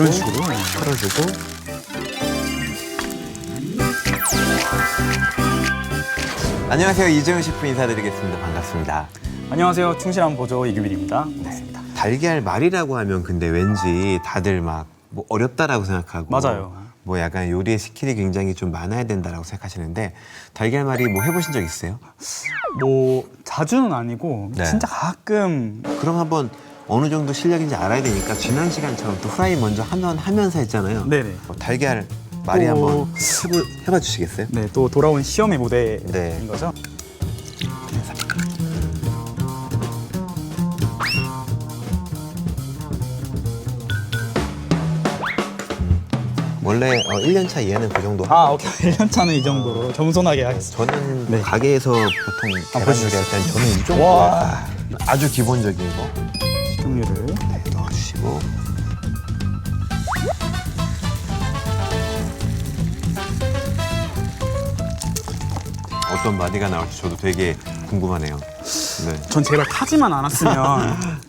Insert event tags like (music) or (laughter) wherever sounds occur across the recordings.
이런 식으로. 털어주고 안녕하세요 이재훈 셰프 인사드리겠습니다 반갑습니다 안녕하세요. 충실한 보조 이규빈입니다. 반갑습니다. 달걀 말이라고 하면 근데 왠지 다들 막 뭐 어렵다라고 생각하고 맞아요. 뭐 약간 요리의 스킬이 굉장히 좀 많아야 된다라고 생각하시는데 달걀 말이 뭐 해보신 적 있어요? 뭐 자주는 아니고 네. 진짜 가끔 그럼 한번 어느 정도 실력인지 알아야 되니까 지난 시간처럼 또 후라이 먼저 하면 하면서 했잖아요. 네네. 어, 달걀 말이 또- 한번 해보, 해봐 주시겠어요? 네, 또 돌아온 시험의 무대인 네. 거죠. 원래 어, 1년차 이하는 그 정도 하고 아, 오케이. (laughs) 1년 차는 이 정도로 겸손하게 하겠습니다. 저는 네. 가게에서 보통 계란 벌써 요리할 때는 저는 이 정도 와. 아주 기본적인 거 식용유를 네, 넣어주시고 어떤 마디가 나올지 저도 되게 궁금하네요. 네. 전 제발 타지만 않았으면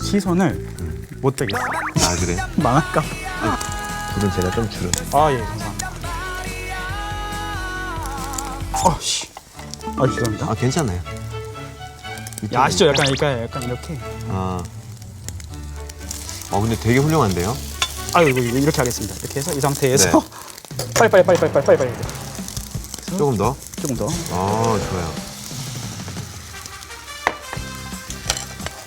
(laughs) 시선을 못 대겠어요. 아 그래? (laughs) 망할까? 불은 제가 좀 줄여요. 아, 예, 감사합니다. 아, 씨. 아, 죄송합니다. 아 괜찮아요. 야, 아시죠? 약간, 약간, 약간 이렇게. 아. 어 근데 되게 훌륭한데요. 아유, 이거 이렇게 하겠습니다. 이렇게 해서 이 상태에서 네. 빨리, (laughs) 빨리, 빨리, 빨리, 빨리, 빨리, 빨리. 조금 더. 조금 더. 아 좋아요.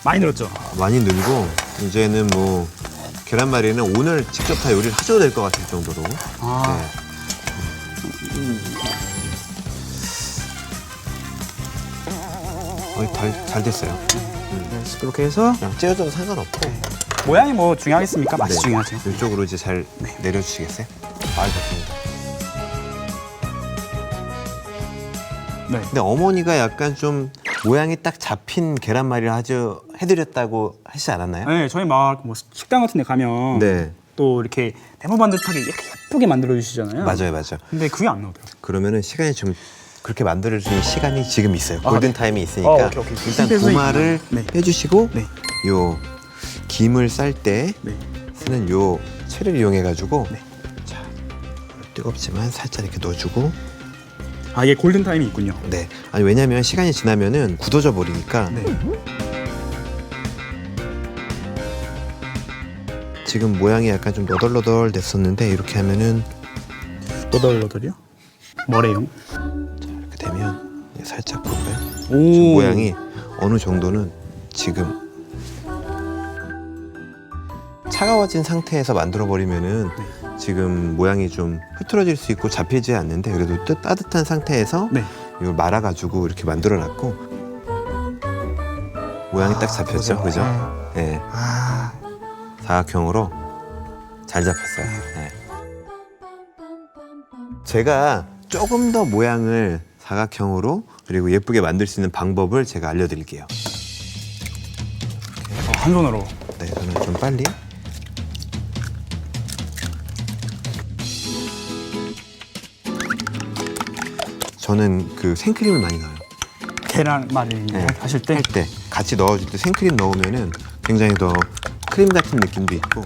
많이 늘었죠? 많이 늘고 이제는 뭐 계란말이는 오늘 직접 다 요리를 하셔도 될 것 같을 정도로. 아. 네. 어, 잘, 잘 됐어요. 네, 그렇게 해서 그냥 찢어져도 상관없고. 모양이 뭐 중요하겠습니까? 맛이 네. 중요하죠. 이쪽으로 이제 잘 내려주시겠어요? 아, 좋습니다. 네. 근데 어머니가 약간 좀 모양이 딱 잡힌 계란말이를 하죠 해드렸다고 하시지 않았나요? 네, 저희 막 뭐 식당 같은 데 가면 네. 또 이렇게 네모 반듯하게 이렇게 예쁘게 만들어 주시잖아요. 맞아요, 맞아요. 근데 그게 안 나오더라고요. 그러면은 시간이 좀 그렇게 만들어주는 시간이 지금 있어요. 아, 골든 네. 타임이 있으니까 어, 오케이, 오케이. 일단 그래서 도마를 네. 빼주시고 네. 요 김을 쌀 때 네. 쓰는 요 채를 이용해 가지고 네. 자 뜨겁지만 살짝 이렇게 넣어주고 아, 이게 골든 타임이 있군요. 네 아니 왜냐면 시간이 지나면은 굳어져 버리니까 네. 지금 모양이 약간 좀 너덜너덜 됐었는데 이렇게 하면은 너덜너덜이요? 뭐래요? 살짝 볼까요? 오. 모양이 어느 정도는 지금 차가워진 상태에서 만들어 버리면은 지금 모양이 좀 흐트러질 수 있고 잡히지 않는데 그래도 뜨, 따뜻한 상태에서 네. 이걸 말아 가지고 이렇게 만들어 놨고 모양이 딱 잡혔죠, 그죠? 네, 아. 사각형으로 잘 잡혔어요. 네. 제가 조금 더 모양을 사각형으로 그리고 예쁘게 만들 수 있는 방법을 제가 알려드릴게요. 어, 한 손으로. 네, 저는 좀 빨리. 저는 그 생크림을 많이 넣어요. 계란말이 네. 하실 때. 할 때 같이 넣어줄 때 생크림 넣으면은 굉장히 더 크림 같은 느낌도 있고.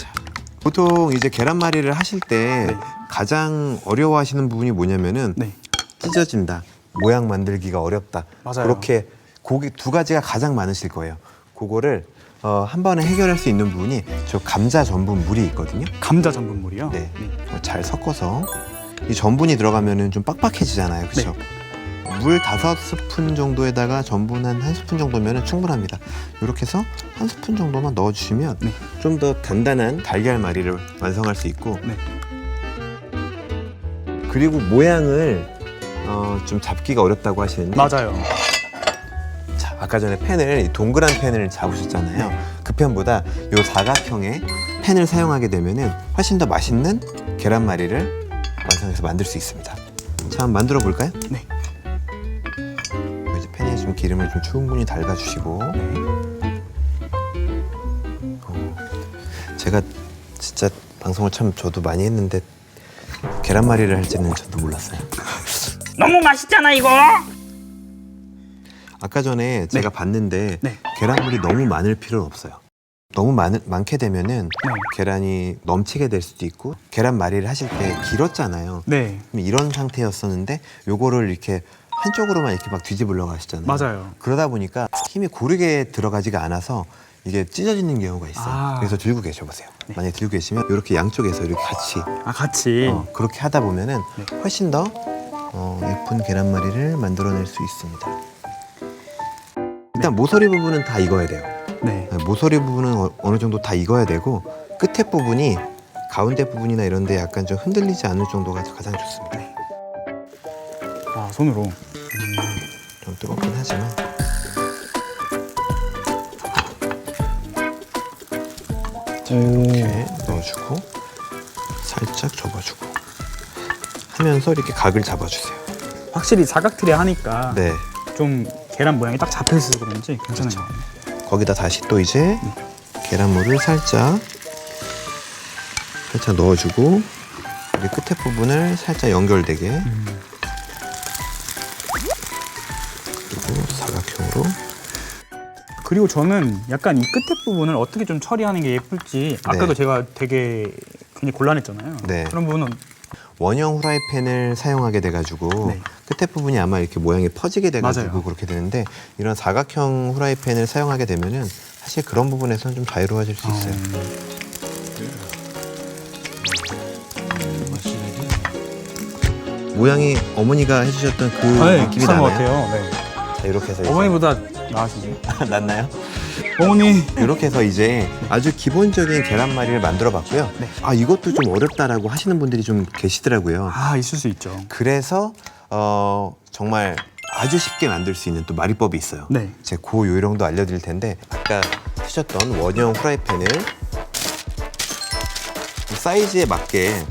자, 보통 이제 계란말이를 하실 때 네. 가장 어려워하시는 부분이 뭐냐면은 네. 찢어진다. 모양 만들기가 어렵다. 맞아요. 그렇게 고기 두 가지가 가장 많으실 거예요. 그거를 어, 한 번에 해결할 수 있는 부분이 저 감자 전분 물이 있거든요. 감자 전분물이요? 네. 어, 잘 섞어서 이 전분이 들어가면은 좀 빡빡해지잖아요. 그렇죠? 물 다섯 스푼 정도에다가 전분 한 한 스푼 정도면 충분합니다. 이렇게 해서 한 스푼 정도만 넣어주시면 네. 좀 더 단단한 달걀 말이를 완성할 수 있고 네. 그리고 모양을 어, 좀 잡기가 어렵다고 하시는데 맞아요. 자, 아까 전에 펜을 이 동그란 펜을 잡으셨잖아요. 그 펜보다 이 사각형의 펜을 사용하게 되면은 훨씬 더 맛있는 계란말이를 완성해서 만들 수 있습니다. 자, 한번 만들어 볼까요? 네. 이제 펜에 좀 기름을 좀 충분히 달가주시고 네. 제가 진짜 방송을 참 저도 많이 했는데 계란말이를 할지는 저도 몰랐어요. 너무 맛있잖아, 이거! 아까 전에 제가 봤는데 네. 계란물이 너무 많을 필요는 없어요. 너무 많, 많게 되면은 네. 계란이 넘치게 될 수도 있고 계란 말이를 하실 때 길었잖아요. 네. 그럼 이런 상태였었는데 요거를 이렇게 한쪽으로만 이렇게 막 뒤집으려고 하시잖아요. 맞아요. 그러다 보니까 힘이 고르게 들어가지가 않아서 이게 찢어지는 경우가 있어요. 아. 그래서 들고 계셔보세요. 네. 만약에 들고 계시면 이렇게 양쪽에서 이렇게 같이 아 같이. 어, 그렇게 하다 보면은 네. 훨씬 더 어, 예쁜 계란말이를 만들어낼 수 있습니다. 일단 모서리 부분은 다 익어야 돼요. 네. 모서리 부분은 어- 어느 정도 다 익어야 되고 끝에 부분이 가운데 부분이나 이런데 약간 좀 흔들리지 않을 정도가 가장 좋습니다. 아 손으로. 좀 뜨겁긴 하지만 이렇게 넣어주고 하면서 이렇게 각을 잡아주세요. 확실히 사각틀에 하니까 네. 좀 계란 모양이 딱 잡혀 있어서 그런지 괜찮은 것 같아요. 거기다 다시 또 이제 계란물을 살짝 살짝 넣어주고 여기 끝에 부분을 살짝 연결되게 음. 그리고 사각형으로 그리고 저는 약간 이 끝에 부분을 어떻게 좀 처리하는 게 예쁠지 아까도 네. 제가 되게 굉장히 곤란했잖아요. 네. 그런 부분은 원형 후라이팬을 사용하게 돼가지고 네. 끝에 부분이 아마 이렇게 모양이 퍼지게 돼가지고 맞아요. 그렇게 되는데 이런 사각형 후라이팬을 사용하게 되면은 사실 그런 부분에서는 좀 자유로워질 수 있어요. 모양이 어머니가 해주셨던 그 아, 네, 느낌이 비슷한 것 나나요? 같아요. 네. 자 이렇게 해서 이제- 어머니보다 나으시네요. (laughs) 낫나요? 어머니. 이렇게 해서 이제 아주 기본적인 계란말이를 만들어 봤고요. 네. 아 이것도 좀 어렵다라고 하시는 분들이 좀 계시더라고요. 아 있을 수 있죠. 그래서 어 정말 아주 쉽게 만들 수 있는 또 마리법이 있어요. 네. 제그 요령도 알려드릴 텐데 아까 쓰셨던 원형 후라이팬을 이 사이즈에 맞게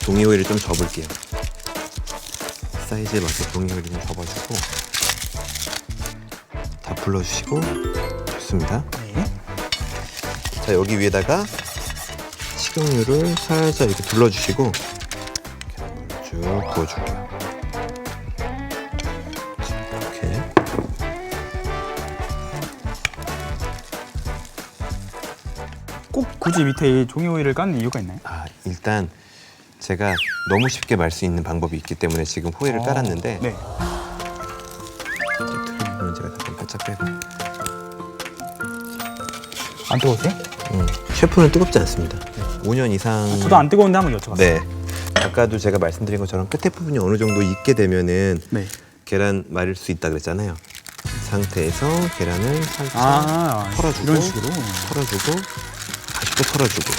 종이 호일을 좀 접을게요. 사이즈에 맞게 종이 호일을 좀 접어주고 다 불러주시고 좋습니다. 네. 자 여기 위에다가 식용유를 살짝 이렇게 둘러주시고 쭉 부어줄게요. 이렇게 꼭 굳이 밑에 이 종이 호일을 까는 이유가 있나요? 아 일단 제가 너무 쉽게 말 수 있는 방법이 있기 때문에 지금 호일을 어, 깔았는데 네. 살짝 빼고 안 뜨거우세요? 음, 셰프는 뜨겁지 않습니다. 5년 이상 저도 안 뜨거운데 한번 여쭤봤어요. 네 아까도 제가 말씀드린 것처럼 끝에 부분이 어느 정도 익게 되면은 네. 계란 말릴 수 있다 그랬잖아요. 이 상태에서 계란을 살짝 아 털어주고 이런 식으로. 털어주고 다시 또 털어주고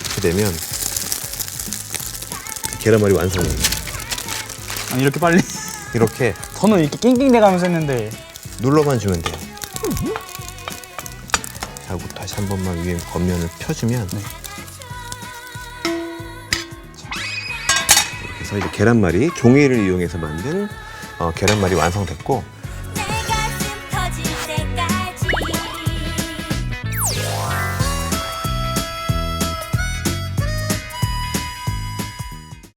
이렇게 되면 계란말이 완성입니다. 아니 이렇게 빨리. 이렇게 저는 이렇게 낑낑대가면서 했는데 눌러만 주면 돼요. 하고 다시 한 번만 위에 겉면을 펴주면 네. 자, 이렇게 해서 이제 계란말이 종이를 이용해서 만든 어, 계란말이 완성됐고